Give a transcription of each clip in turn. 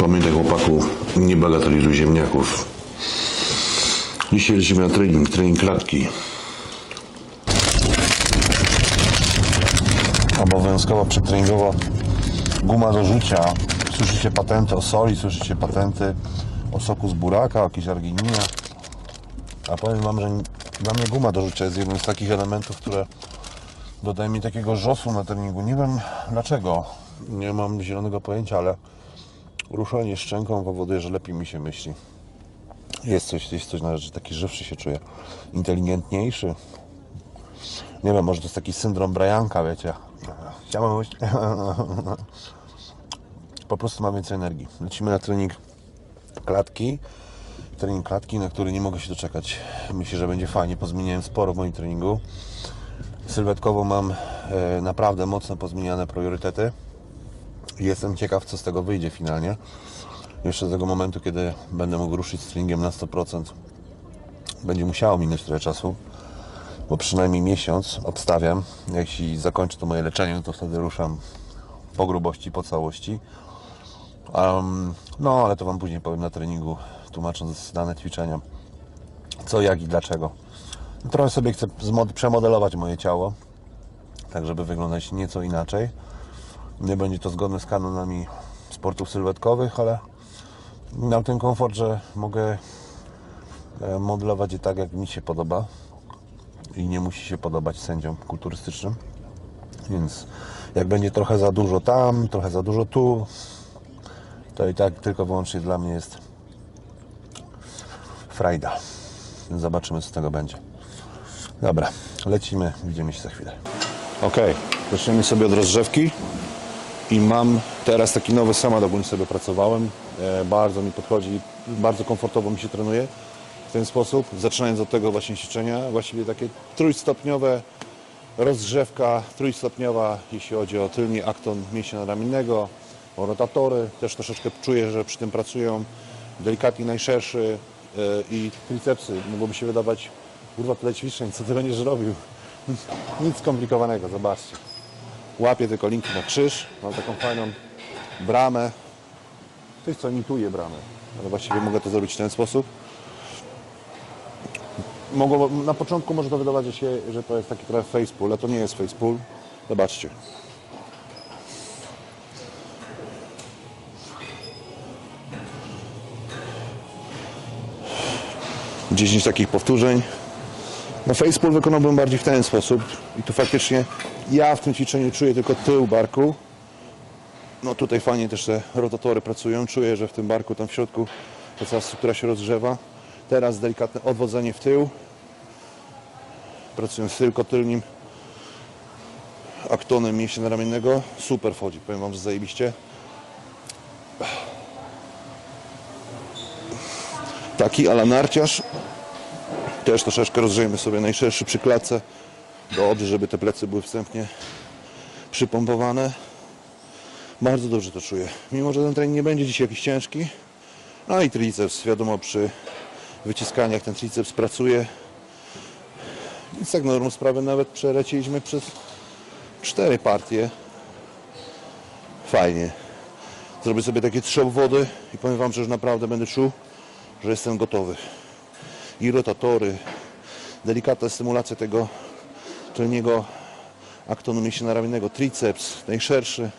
Pamiętaj chłopaku, nie bagatelizuj ziemniaków. Dzisiaj lecimy na trening, trening klatki. Obowiązkowo przetreningowo guma do rzucia. Słyszycie patenty o soli, słyszycie patenty o soku z buraka, o jakiejś argininie. A powiem Wam, że dla mnie guma do rzucia jest jednym z takich elementów, które dodaje mi takiego rzosu na treningu. Nie wiem dlaczego, nie mam zielonego pojęcia, ale ruszanie szczęką powoduje, że lepiej mi się myśli. Jest coś, jest coś na rzecz, że taki żywszy się czuję, inteligentniejszy. Nie wiem, może to jest taki syndrom Brianka, wiecie. Chciałem być... Po prostu mam więcej energii. Lecimy na trening klatki. Trening klatki, na który nie mogę się doczekać. Myślę, że będzie fajnie. Pozmieniałem sporo w moim treningu. Sylwetkowo mam e, naprawdę mocno pozmieniane priorytety. Jestem ciekaw, co z tego wyjdzie finalnie. Jeszcze do tego momentu, kiedy będę mógł ruszyć z treningiem na 100%, będzie musiało minąć trochę czasu, bo przynajmniej miesiąc obstawiam. Jeśli zakończę to moje leczenie, no to wtedy ruszam po grubości, po całości. Um, no, ale to Wam później powiem na treningu, tłumacząc dane ćwiczenia, co, jak i dlaczego. Trochę sobie chcę przemodelować moje ciało, tak żeby wyglądać nieco inaczej. Nie będzie to zgodne z kanonami sportów sylwetkowych, ale mam ten komfort, że mogę e, modelować je tak, jak mi się podoba i nie musi się podobać sędziom kulturystycznym. Więc jak będzie trochę za dużo tam, trochę za dużo tu, to i tak tylko wyłącznie dla mnie jest frajda. Więc zobaczymy, co z tego będzie. Dobra, lecimy, widzimy się za chwilę. Ok, zaczniemy sobie od rozgrzewki. I mam teraz taki nowy schemat, ogólnie sobie pracowałem. E, bardzo mi podchodzi, bardzo komfortowo mi się trenuje w ten sposób. Zaczynając od tego właśnie ćwiczenia, właściwie takie trójstopniowe rozgrzewka, trójstopniowa, jeśli chodzi o tylni akton mięśnia ramiennego, o rotatory. Też troszeczkę czuję, że przy tym pracują delikatnie najszerszy e, i tricepsy. Mogłoby się wydawać, kurwa, tyle ćwiczeń, co ty będziesz robił? Nic skomplikowanego, zobaczcie. Łapię tylko linki na krzyż, mam taką fajną bramę. Coś, co imituje bramę, ale właściwie mogę to zrobić w ten sposób. Mogło, na początku może to wydawać się, że to jest taki trochę face pull, ale to nie jest face pull. Zobaczcie. Dziesięć takich powtórzeń. No facepull wykonałbym bardziej w ten sposób i tu faktycznie ja w tym ćwiczeniu czuję tylko tył barku. No tutaj fajnie też te rotatory pracują. Czuję, że w tym barku tam w środku ta cała struktura się rozgrzewa. Teraz delikatne odwodzenie w tył. Pracując tylko tylnym aktonem mięśnia ramiennego. Super wchodzi, powiem Wam, że zajebiście. Taki ala narciarz. Też troszeczkę rozgrzejmy sobie najszerszy przy klatce. Dobrze, żeby te plecy były wstępnie przypompowane. Bardzo dobrze to czuję. Mimo, że ten trening nie będzie dzisiaj jakiś ciężki. No i triceps, wiadomo, przy wyciskaniach ten triceps pracuje. Więc tak na dobrą sprawę nawet przeleciliśmy przez cztery partie. Fajnie. Zrobię sobie takie trzy obwody i powiem Wam, że już naprawdę będę czuł, że jestem gotowy i rotatory, delikatna stymulacja tego tylniego aktonu mięśnia ramiennego, triceps, najszerszy.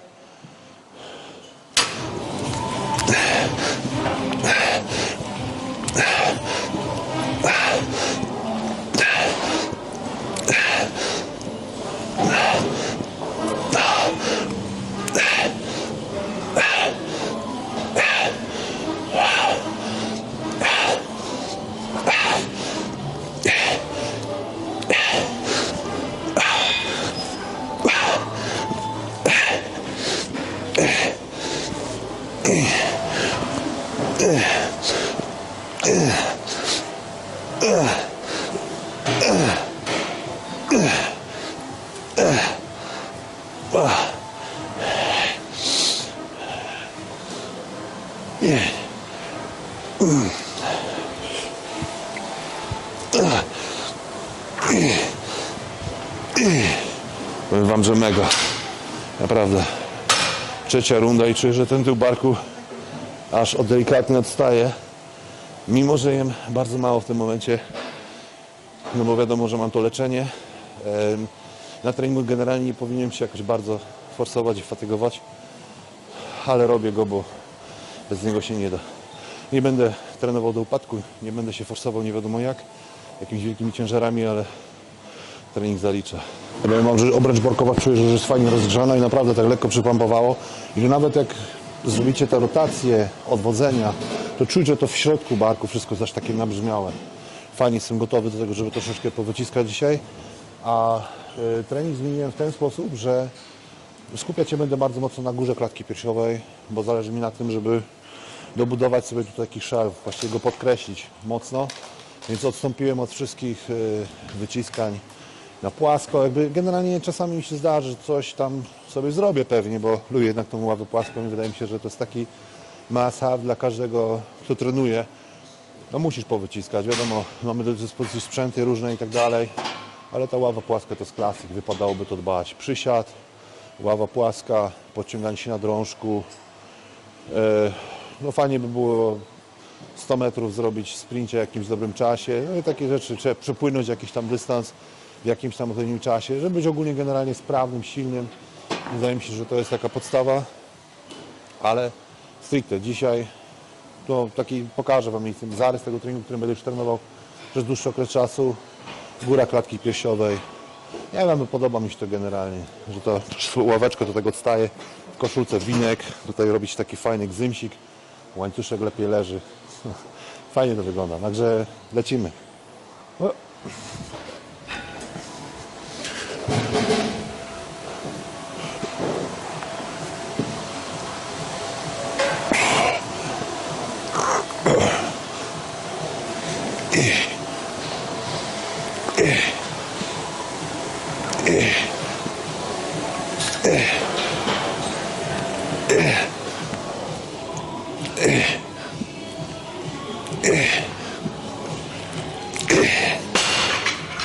Powiem Wam, że mega. Naprawdę. Trzecia runda i czuję, że ten tył barku aż od delikatnie odstaję. Mimo, że jem bardzo mało w tym momencie, no bo wiadomo, że mam to leczenie. Na treningu generalnie nie powinienem się jakoś bardzo forsować i fatygować, ale robię go, bo bez niego się nie da. Nie będę trenował do upadku, nie będę się forsował nie wiadomo jak, jakimiś wielkimi ciężarami, ale trening zalicza. Mam, obręcz borkowa czuję, że jest fajnie rozgrzana i naprawdę tak lekko przypompowało i że nawet jak zrobicie te rotacje, odwodzenia, to czuć, że to w środku barku wszystko jest aż takie nabrzmiałe. Fajnie jestem gotowy do tego, żeby troszeczkę powyciskać dzisiaj, a y, trening zmieniłem w ten sposób, że skupiać się będę bardzo mocno na górze klatki piersiowej, bo zależy mi na tym, żeby dobudować sobie tutaj taki szelf, właściwie go podkreślić mocno. Więc odstąpiłem od wszystkich y, wyciskań na płasko. Jakby generalnie czasami mi się zdarzy, że coś tam sobie zrobię pewnie, bo lubię jednak tą ławę płaską i wydaje mi się, że to jest taki have dla każdego, kto trenuje. No musisz powyciskać, wiadomo, mamy do dyspozycji sprzęty różne i tak dalej, ale ta ława płaska to jest klasyk, wypadałoby to dbać. Przysiad, ława płaska, podciąganie się na drążku. E, No fajnie by było 100 metrów zrobić w sprincie jakimś dobrym czasie, no i takie rzeczy, trzeba przepłynąć jakiś tam dystans w jakimś tam odpowiednim czasie, żeby być ogólnie generalnie sprawnym, silnym. Wydaje mi się, że to jest taka podstawa, ale stricte dzisiaj to taki pokażę Wam zarys tego treningu, który będę już trenował przez dłuższy okres czasu. Góra klatki piersiowej. Nie wiem, no podoba mi się to generalnie, że to ławeczko do tego odstaje. W koszulce winek, tutaj robić taki fajny gzymsik. Łańcuszek lepiej leży. Fajnie to wygląda, także lecimy.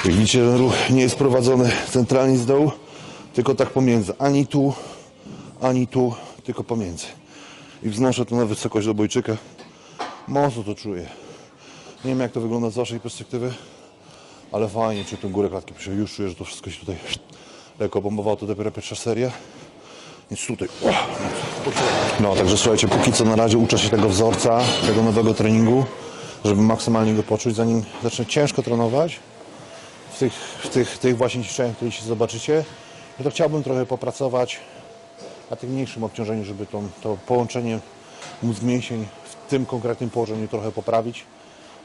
Widzicie, ten ruch nie jest prowadzony centralnie z dołu, tylko tak pomiędzy. Ani tu, ani tu, tylko pomiędzy. I wznoszę to na wysokość obojczyka. Mocno to czuję. Nie wiem jak to wygląda z waszej perspektywy, ale fajnie czuję tę górę klatki. Już czuję, że to wszystko się tutaj lekko bombowało. To dopiero pierwsza seria. Więc tutaj. No, także słuchajcie, póki co na razie uczę się tego wzorca, tego nowego treningu, żeby maksymalnie go poczuć, zanim zacznę ciężko trenować w tych, w tych, tych właśnie ćwiczeniach, które dzisiaj zobaczycie, no to chciałbym trochę popracować na tym mniejszym obciążeniu, żeby to, to połączenie mózg-mięsień w tym konkretnym położeniu trochę poprawić,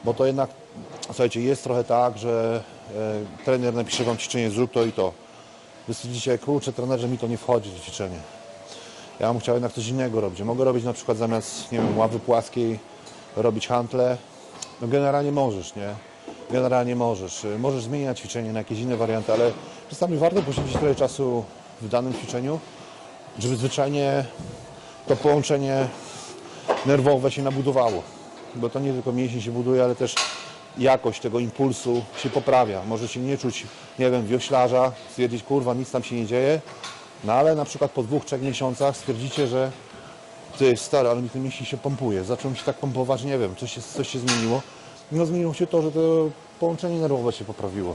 bo to jednak, słuchajcie, jest trochę tak, że e, trener napisze Wam ćwiczenie, zrób to i to. Wy stwierdzicie, kurczę, trenerze, mi to nie wchodzi, to ćwiczenie. Ja bym chciał jednak coś innego robić. Mogę robić na przykład zamiast, nie wiem, ławy płaskiej, robić hantle. No generalnie możesz, nie? Generalnie możesz. Możesz zmieniać ćwiczenie na jakieś inne warianty, ale czasami warto poświęcić trochę czasu w danym ćwiczeniu, żeby zwyczajnie to połączenie nerwowe się nabudowało. Bo to nie tylko mięsień się buduje, ale też jakość tego impulsu się poprawia. Może się nie czuć, nie wiem, wioślarza, stwierdzić, kurwa, nic tam się nie dzieje, no ale na przykład po dwóch, trzech miesiącach stwierdzicie, że ty stary, ale mi ten mięsień się pompuje. Zaczął się tak pompować, nie wiem, coś się, coś się zmieniło. No zmieniło się to, że to połączenie nerwowe się poprawiło.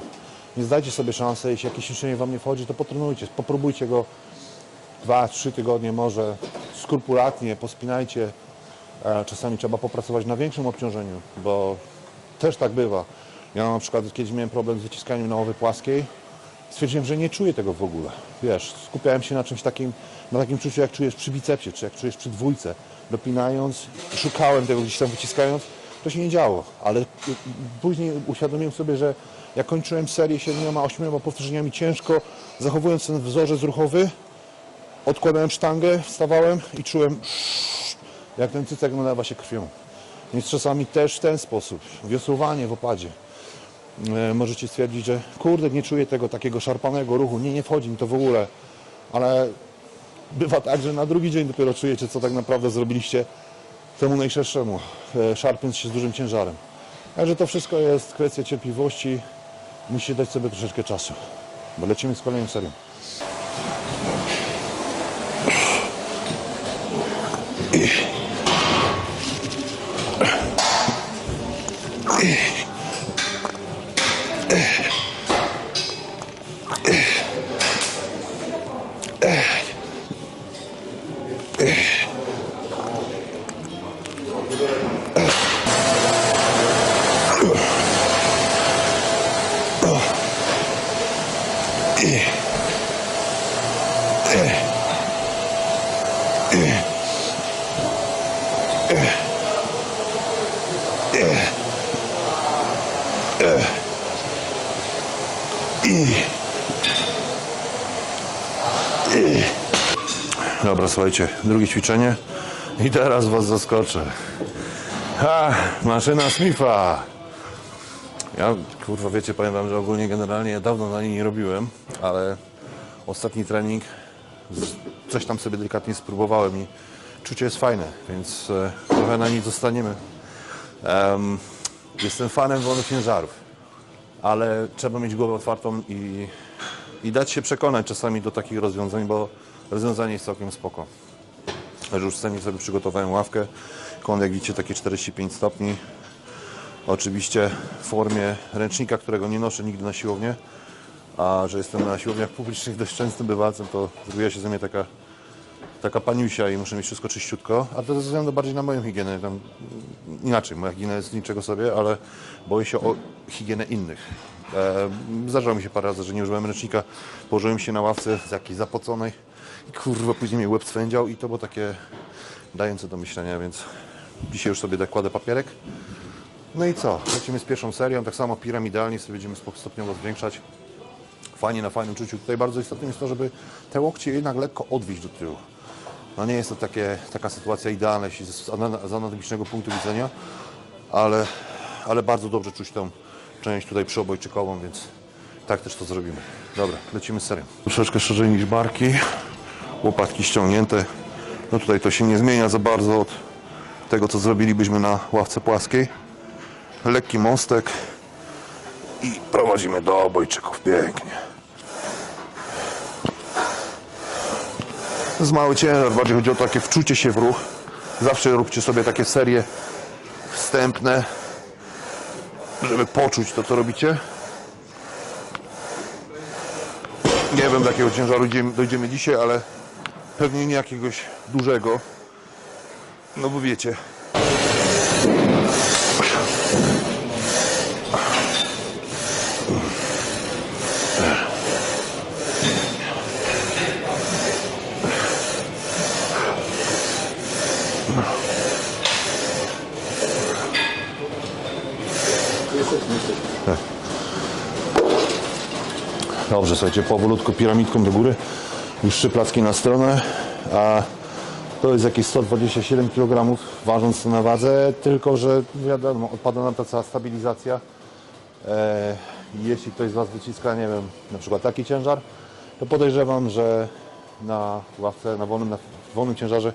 Więc dajcie sobie szansę, jeśli jakieś ćwiczenie Wam nie wchodzi, to potrenujcie, popróbujcie go dwa, trzy tygodnie może, skrupulatnie, pospinajcie. E, Czasami trzeba popracować na większym obciążeniu, bo też tak bywa. Ja na przykład kiedyś miałem problem z wyciskaniem na łowy płaskiej. Stwierdziłem, że nie czuję tego w ogóle. Wiesz, skupiałem się na czymś takim, na takim czuciu, jak czujesz przy bicepsie, czy jak czujesz przy dwójce. Dopinając, szukałem tego gdzieś tam wyciskając, to się nie działo. Ale później uświadomiłem sobie, że jak kończyłem serię 7-8 powtórzeniami ciężko, zachowując ten wzorzec ruchowy, odkładałem sztangę, wstawałem i czułem, jak ten cycek nalewa się krwią. Więc czasami też w ten sposób, wiosłowanie w opadzie. E, możecie stwierdzić, że kurde, nie czuję tego takiego szarpanego ruchu, nie, nie wchodzi mi to w ogóle, ale bywa tak, że na drugi dzień dopiero czujecie, co tak naprawdę zrobiliście temu najszerszemu, e, szarpiąc się z dużym ciężarem. Także to wszystko jest kwestia cierpliwości, musicie dać sobie troszeczkę czasu, bo lecimy z kolejną serią. Dobra, słuchajcie, drugie ćwiczenie i teraz was zaskoczę. Ha, maszyna Smitha. Ja, kurwa, wiecie, wam, że ogólnie generalnie dawno na niej nie robiłem, ale ostatni trening coś tam sobie delikatnie spróbowałem i czucie jest fajne, więc e, trochę na niej zostaniemy. Em, jestem fanem wolnych ciężarów, ale trzeba mieć głowę otwartą i, i dać się przekonać czasami do takich rozwiązań, bo rozwiązanie jest całkiem spoko. Że już scenie sobie przygotowałem ławkę, kąt jak widzicie takie 45 stopni. Oczywiście w formie ręcznika, którego nie noszę nigdy na siłownię, a że jestem na siłowniach publicznych dość częstym bywalcem, to zrobiła się ze mnie taka, taka paniusia i muszę mieć wszystko czyściutko, a to ze względu bardziej na moją higienę. Tam, mm, inaczej, moja higiena jest niczego sobie, ale boję się o higienę innych. E, zdarzało mi się parę razy, że nie użyłem ręcznika, położyłem się na ławce z jakiejś zapoconej i kurwa później mi łeb swędział i to było takie dające do myślenia, więc dzisiaj już sobie kładę papierek. No i co? Lecimy z pierwszą serią, tak samo piramidalnie sobie będziemy stopniowo zwiększać. Fajnie na fajnym czuciu. Tutaj bardzo istotne jest to, żeby te łokcie jednak lekko odwieźć do tyłu. No nie jest to takie, taka sytuacja idealna jeśli z anatomicznego punktu widzenia, ale, ale bardzo dobrze czuć tą część tutaj przyobojczykową, więc tak też to zrobimy. Dobra, lecimy z serią. Troszeczkę szerzej niż barki, łopatki ściągnięte. No tutaj to się nie zmienia za bardzo od tego, co zrobilibyśmy na ławce płaskiej. Lekki mostek i prowadzimy do obojczyków. Pięknie. Jest mały ciężar, bardziej chodzi o takie wczucie się w ruch. Zawsze róbcie sobie takie serie wstępne, żeby poczuć to, co robicie. Nie wiem, do jakiego ciężaru dojdziemy dzisiaj, ale pewnie nie jakiegoś dużego. No bo wiecie, Dobrze, słuchajcie, powolutku piramidką do góry. Już trzy placki na stronę, a to jest jakieś 127 kg, ważąc to na wadze, tylko że wiadomo, odpada nam ta cała stabilizacja. E, jeśli ktoś z Was wyciska, nie wiem, na przykład taki ciężar, to podejrzewam, że na ławce, na wolnym, na wolnym ciężarze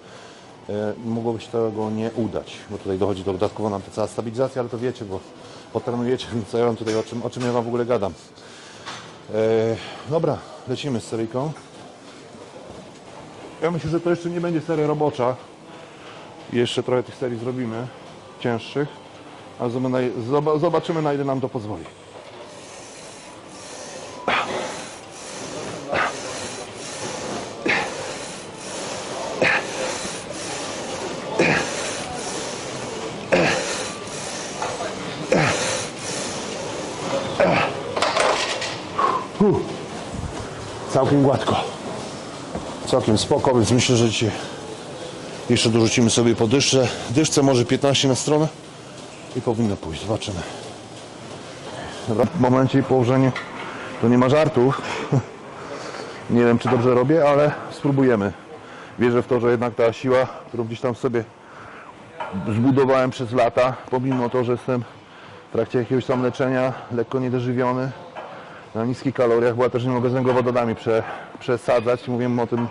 e, mogłoby się tego nie udać, bo tutaj dochodzi dodatkowo nam ta cała stabilizacja, ale to wiecie, bo potrenujecie, więc ja Wam tutaj, o czym, o czym ja Wam w ogóle gadam. E, dobra, lecimy z seryjką. Ja myślę, że to jeszcze nie będzie seria robocza. Jeszcze trochę tych serii zrobimy, cięższych, ale zobaczymy na ile nam to pozwoli. Całkiem gładko. Całkiem spoko, więc myślę, że dzisiaj jeszcze dorzucimy sobie po dyszce. Dyszce może 15 na stronę i powinno pójść. Zobaczymy. Dobra, w momencie i położeniu to nie ma żartów. Nie wiem, czy dobrze robię, ale spróbujemy. Wierzę w to, że jednak ta siła, którą gdzieś tam sobie zbudowałem przez lata, pomimo to, że jestem w trakcie jakiegoś tam leczenia, lekko niedożywiony, na niskich kaloriach, bo ja też nie mogę z węglowodanami prze, przesadzać. Mówiłem o tym,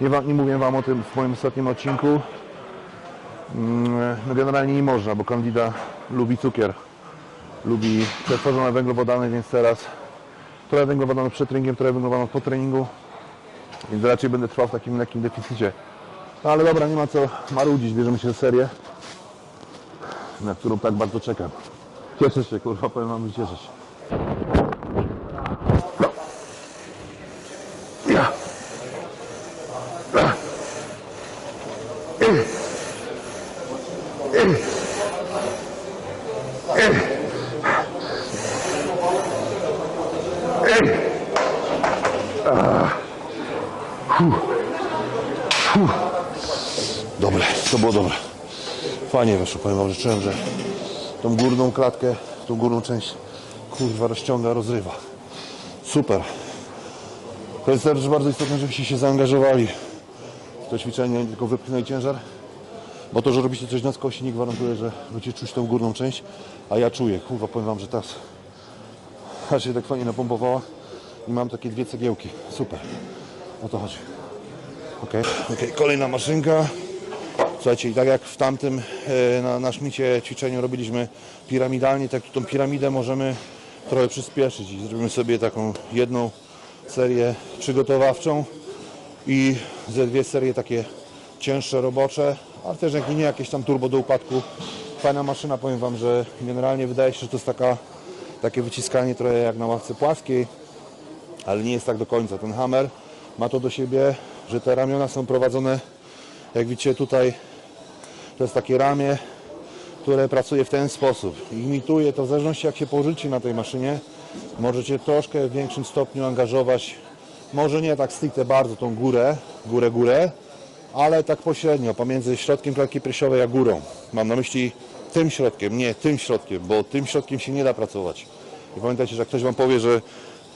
nie, wam, nie mówiłem Wam o tym w moim ostatnim odcinku. Mm, No generalnie nie można, bo Candida lubi cukier, lubi przetworzone węglowodany, więc teraz trochę węglowodanów przed treningiem, trochę węglowodanów po treningu, więc raczej będę trwał w takim lekkim deficycie. No ale dobra, nie ma co marudzić, bierzemy się serię, na którą tak bardzo czekam. Cieszę się, kurwa, powiem Wam, że cieszę się. Dobre, to było dobre. Fajnie weszło, powiem wam, że czułem, że tą górną klatkę, tą górną część kurwa rozciąga, rozrywa. Super. To jest też bardzo istotne, żebyście się zaangażowali w to ćwiczenie, nie tylko wypchnęli ciężar, bo to, że robicie coś na skosie nie gwarantuje, że będziecie czuć tą górną część, a ja czuję, kurwa, powiem wam, że teraz aż się tak fajnie napompowała i mam takie dwie cegiełki. Super. O to chodzi. Okej, okay. kolejna maszynka. Słuchajcie, i tak jak w tamtym e, na, na szmicie ćwiczeniu robiliśmy piramidalnie, tak tą piramidę możemy trochę przyspieszyć i zrobimy sobie taką jedną serię przygotowawczą i ze dwie serie takie cięższe robocze, ale też jak nie jakieś tam turbo do upadku. Fajna maszyna, powiem Wam, że generalnie wydaje się, że to jest taka, takie wyciskanie trochę jak na ławce płaskiej, ale nie jest tak do końca. Ten hammer ma to do siebie, że te ramiona są prowadzone, jak widzicie tutaj, to jest takie ramię, które pracuje w ten sposób. Imituje to w zależności jak się położycie na tej maszynie, możecie troszkę w większym stopniu angażować, może nie tak stricte bardzo tą górę, górę, górę, ale tak pośrednio, pomiędzy środkiem klatki piersiowej a górą. Mam na myśli tym środkiem, nie tym środkiem, bo tym środkiem się nie da pracować. I pamiętajcie, że jak ktoś Wam powie, że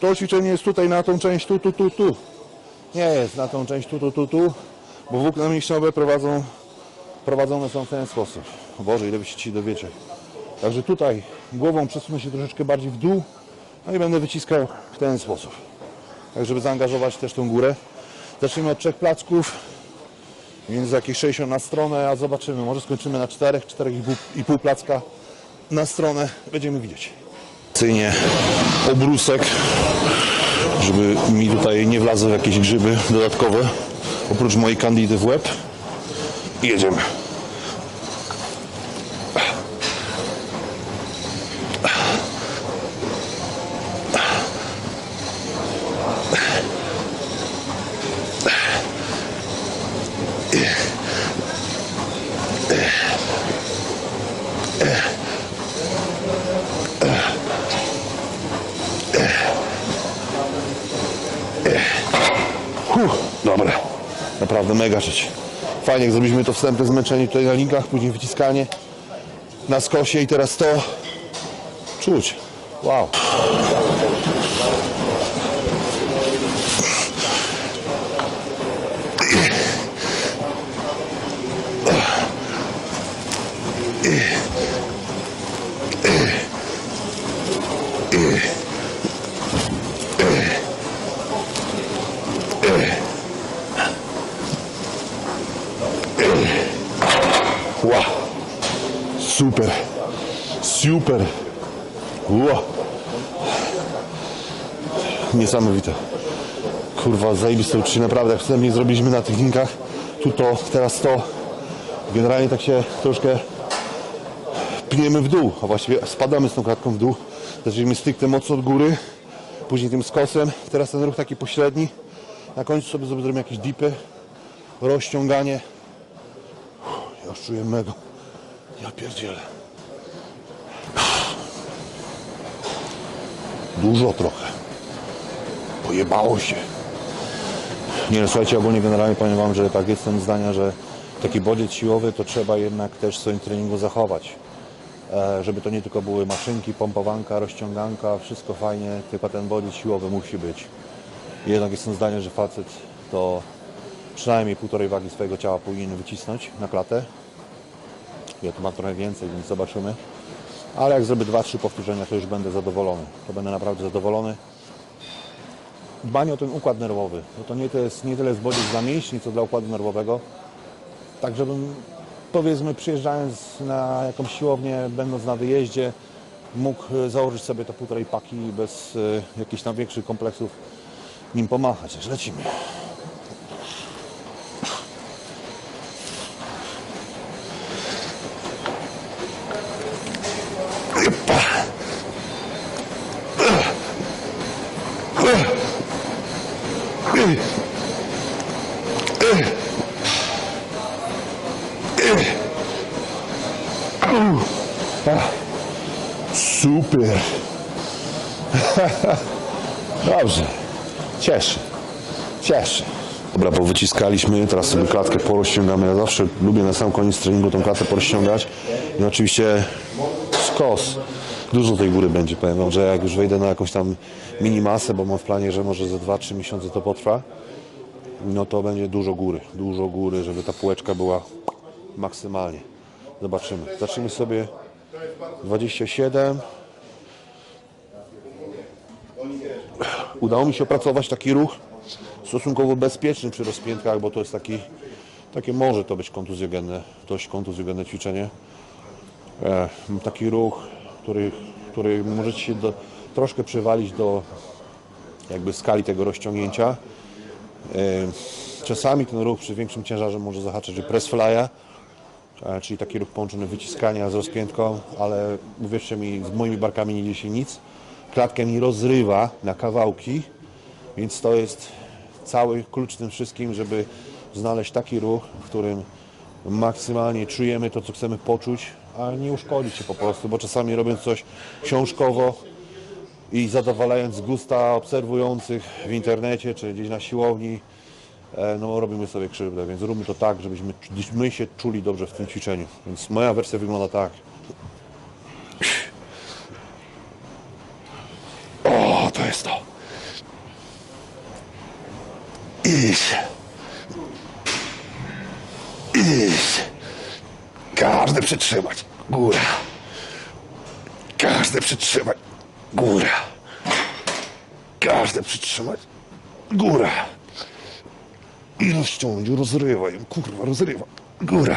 to ćwiczenie jest tutaj na tą część tu, tu, tu, tu. Nie jest na tą część tu, tu, tu, tu, bo włókna mięśniowe prowadzą, prowadzone są w ten sposób. O Boże, ile byście ci dowiecie. Także tutaj głową przesunę się troszeczkę bardziej w dół, no i będę wyciskał w ten sposób. Tak, żeby zaangażować też tą górę. Zacznijmy od trzech placków, więc jakieś 60 na stronę, a zobaczymy, może skończymy na czterech, czterech i pół, i pół placka na stronę, będziemy widzieć. Cyjnie obrusek, żeby mi tutaj nie wlazły jakieś grzyby dodatkowe, oprócz mojej kandidy w łeb. Jedziemy. Huh, dobra, rzecz. Fajnie, jak zrobiliśmy to wstępne zmęczenie tutaj na linkach, później wyciskanie na skosie i teraz to czuć. Wow. Super. Super. Wow. Niesamowite. Kurwa, zajebiste uczucie, naprawdę. Jak wstępnie zrobiliśmy na tych linkach, tu to, teraz to. Generalnie tak się troszkę pniemy w dół, a właściwie spadamy z tą klatką w dół. Zaczęliśmy stricte mocno od góry, później tym skosem. Teraz ten ruch taki pośredni. Na końcu sobie zrobimy jakieś dipy, rozciąganie. Ja już czuję mega. Ja pierdzielę. Dużo trochę. Pojebało się. Nie no, słuchajcie, ogólnie generalnie powiem Wam, że tak jestem zdania, że taki bodziec siłowy to trzeba jednak też w swoim treningu zachować. E, żeby to nie tylko były maszynki, pompowanka, rozciąganka, wszystko fajnie, tylko ten bodziec siłowy musi być. Jednak jestem zdania, że facet to przynajmniej półtorej wagi swojego ciała powinien wycisnąć na klatę. Ja tu mam trochę więcej, więc zobaczymy. Ale jak zrobię 2-3 powtórzenia, to już będę zadowolony. To będę naprawdę zadowolony. Dbanie o ten układ nerwowy. No to nie, to jest, nie tyle zbodziec dla mięśni, co dla układu nerwowego. Tak, żebym powiedzmy przyjeżdżając na jakąś siłownię, będąc na wyjeździe, mógł e, założyć sobie to półtorej paki bez y, jakichś tam większych kompleksów nim pomachać. Lecimy. Super. Dobrze. Cieszy. Cieszy. Dobra, bo wyciskaliśmy, teraz sobie klatkę porozciągamy. Ja zawsze lubię na sam koniec treningu tą klatkę porozciągać. I oczywiście skos. Dużo tej góry będzie, powiem wam, że jak już wejdę na jakąś tam minimasę, bo mam w planie, że może za 2-3 miesiące to potrwa, no to będzie dużo góry, dużo góry, żeby ta półeczka była maksymalnie. Zobaczymy. Zacznijmy sobie 27. Udało mi się opracować taki ruch stosunkowo bezpieczny przy rozpiętkach, bo to jest taki, takie może to być kontuzjogenne, dość kontuzjogenne ćwiczenie. E, taki ruch, który, który możecie się do, troszkę przywalić do jakby skali tego rozciągnięcia. E, czasami ten ruch przy większym ciężarze może zahaczać o press fly'a, e, czyli taki ruch połączony wyciskania z rozpiętką, ale uwierzcie mi, z moimi barkami nie dzieje się nic. Klatkę mi rozrywa na kawałki, więc to jest cały klucz tym wszystkim, żeby znaleźć taki ruch, w którym maksymalnie czujemy to, co chcemy poczuć, a nie uszkodzić się po prostu, bo czasami robiąc coś książkowo i zadowalając gusta obserwujących w internecie czy gdzieś na siłowni, e, no robimy sobie krzywdę, więc róbmy to tak, żebyśmy my się czuli dobrze w tym ćwiczeniu. Więc moja wersja wygląda tak. O, to jest to. Iść. Iść. Każdy przytrzymać. Góra. Każdy przytrzymać. Góra. Każdy przytrzymać. Góra. I rozciągnąć, rozrywaj. Kurwa, rozrywa. Góra.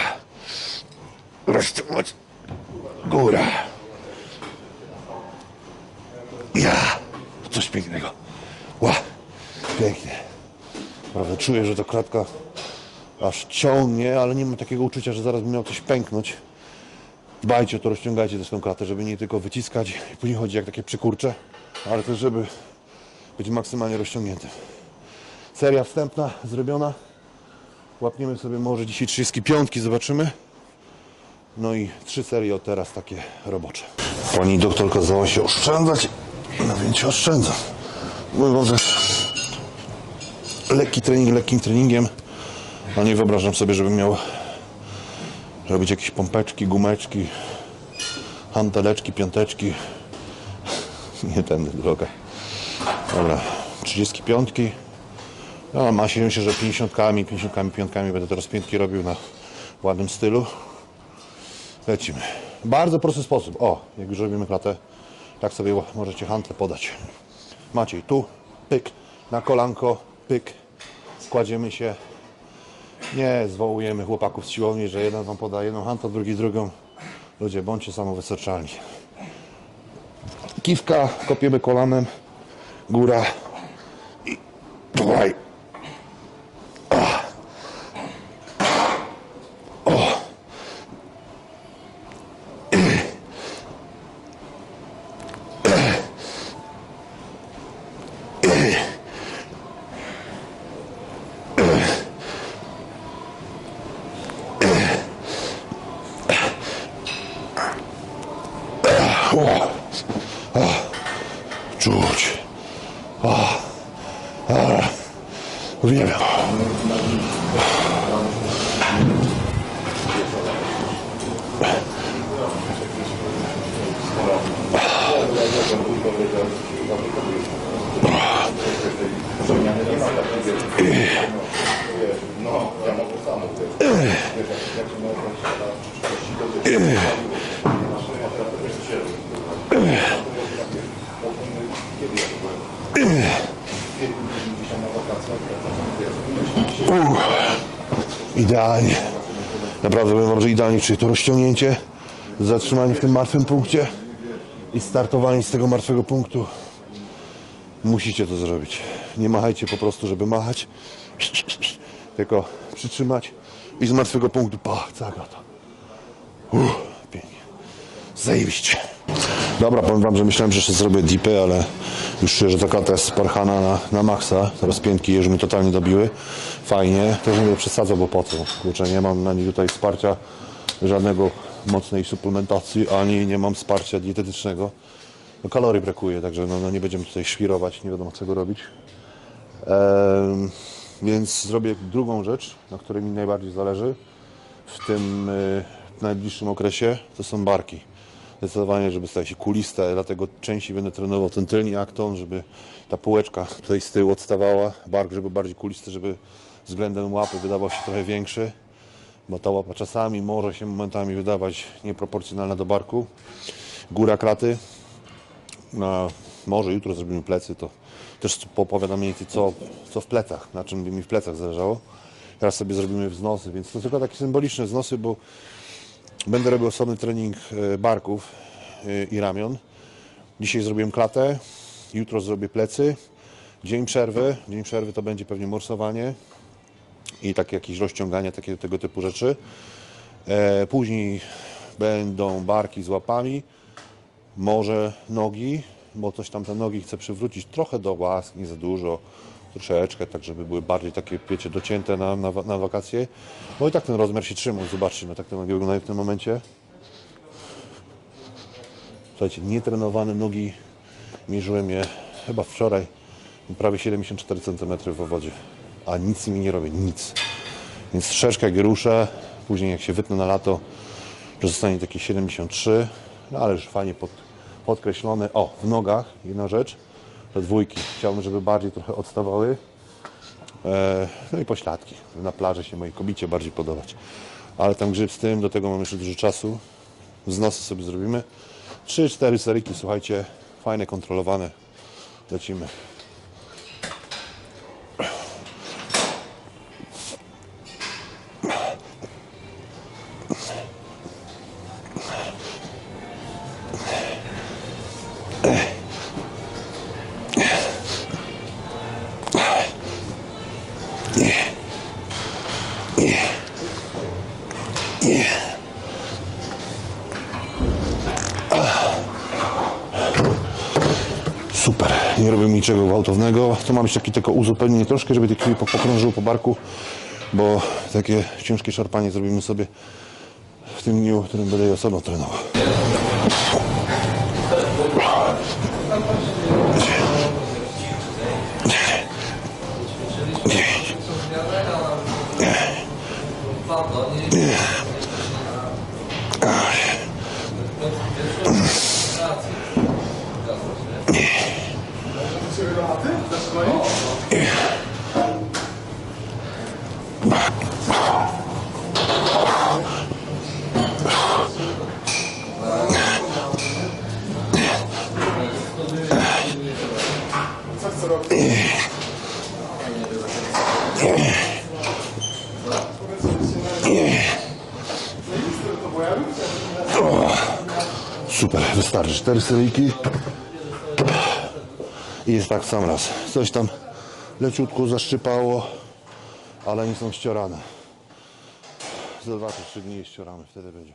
Rozciągnąć. Góra. Ja. Coś pięknego. Ła. Pięknie. Prawda, czuję, że to klatka aż ciągnie, ale nie mam takiego uczucia, że zaraz by miał coś pęknąć. Dbajcie o to, rozciągajcie też tą klatę, żeby nie tylko wyciskać i później chodzi jak takie przykurcze, ale też żeby być maksymalnie rozciągniętym. Seria wstępna zrobiona. Łapniemy sobie może dzisiaj 35, zobaczymy. No i trzy serie od teraz takie robocze. Pani doktor kazała się oszczędzać, no więc się oszczędzam. Mówię wam, lekki trening lekkim treningiem, a nie wyobrażam sobie, żebym miał robić jakieś pompeczki, gumeczki, hanteleczki, piąteczki. Nie tędy droga. Dobra, 35. No, ma się że 50, 50, piątkami będę te rozpiętki robił na ładnym stylu. Lecimy. Bardzo prosty sposób. O, jak już robimy klatę, tak sobie możecie hantle podać. Macie tu, pyk, na kolanko, pyk, kładziemy się. Nie zwołujemy chłopaków z siłowni, że jeden wam poda jedną hantlę, drugi drugą. Ludzie, bądźcie samowystarczalni. Kiwka, kopiemy kolanem, góra i dawaj. Idealnie. Naprawdę powiem wam, że idealnie czuję to rozciągnięcie, zatrzymanie w tym martwym punkcie i startowanie z tego martwego punktu. Musicie to zrobić. Nie machajcie po prostu, żeby machać, tylko przytrzymać i z martwego punktu, pach, zagrata. Uff, pięknie. Zajebiście. Dobra, powiem wam, że myślałem, że jeszcze zrobię dipy, ale już czuję, że ta jest sparchana na, na maksa. Te rozpiętki już totalnie dobiły. Fajnie. Też nie będę przesadzał, bo po co? Kurczę, nie mam na niej tutaj wsparcia żadnego mocnej suplementacji, ani nie mam wsparcia dietetycznego. No, kalorii brakuje, także no, no nie będziemy tutaj świrować, nie wiadomo czego robić. Em, Więc zrobię drugą rzecz, na której mi najbardziej zależy w tym y, najbliższym okresie, to są barki. Zdecydowanie, żeby stały się kuliste, dlatego częściej będę trenował ten tylni akton, żeby ta półeczka tutaj z tyłu odstawała, bark, żeby bardziej kulisty, żeby względem łapy wydawał się trochę większy, bo ta łapa czasami może się momentami wydawać nieproporcjonalna do barku. Góra klaty, no, może jutro zrobimy plecy, to też popowiadam mniej więcej co, co w plecach, na czym by mi w plecach zależało. Teraz sobie zrobimy wznosy, więc to tylko takie symboliczne wznosy, bo będę robił osobny trening e, barków e, i ramion. Dzisiaj zrobiłem klatę, jutro zrobię plecy. Dzień przerwy, dzień przerwy to będzie pewnie morsowanie i takie jakieś rozciągania, takie tego typu rzeczy. E, później będą barki z łapami, może nogi, bo coś tam te nogi chcę przywrócić trochę do łask, nie za dużo, troszeczkę, tak żeby były bardziej takie, wiecie, docięte na, na, na wakacje. Bo i tak ten rozmiar się trzymał, zobaczcie, no tak te nogi wyglądają w tym momencie. Słuchajcie, nietrenowane nogi, mierzyłem je chyba wczoraj, prawie 74 cm w wodzie, a nic nimi nie robię, nic. Więc troszeczkę jak ruszę, później jak się wytnę na lato, że zostanie takie 73, no ale już fajnie pod, podkreślone. O, w nogach jedna rzecz, te dwójki. Chciałbym, żeby bardziej trochę odstawały. E, no i pośladki. Na plaży się mojej kobicie bardziej podobać. Ale tam grzyb z tym, do tego mam jeszcze dużo czasu. Wznosy sobie zrobimy. 3-4 seryjki, słuchajcie, fajne, kontrolowane. Lecimy. To mam jeszcze takie tylko uzupełnienie troszkę, żeby te krwi po- pokrążyło po barku, bo takie ciężkie szarpanie zrobimy sobie w tym dniu, w którym będę je osobno trenował. Cztery seryjki. I jest tak sam raz. Coś tam leciutko zaszczypało, ale nie są ściorane. Za dwa czy trzy dni je ścioramy, wtedy będzie.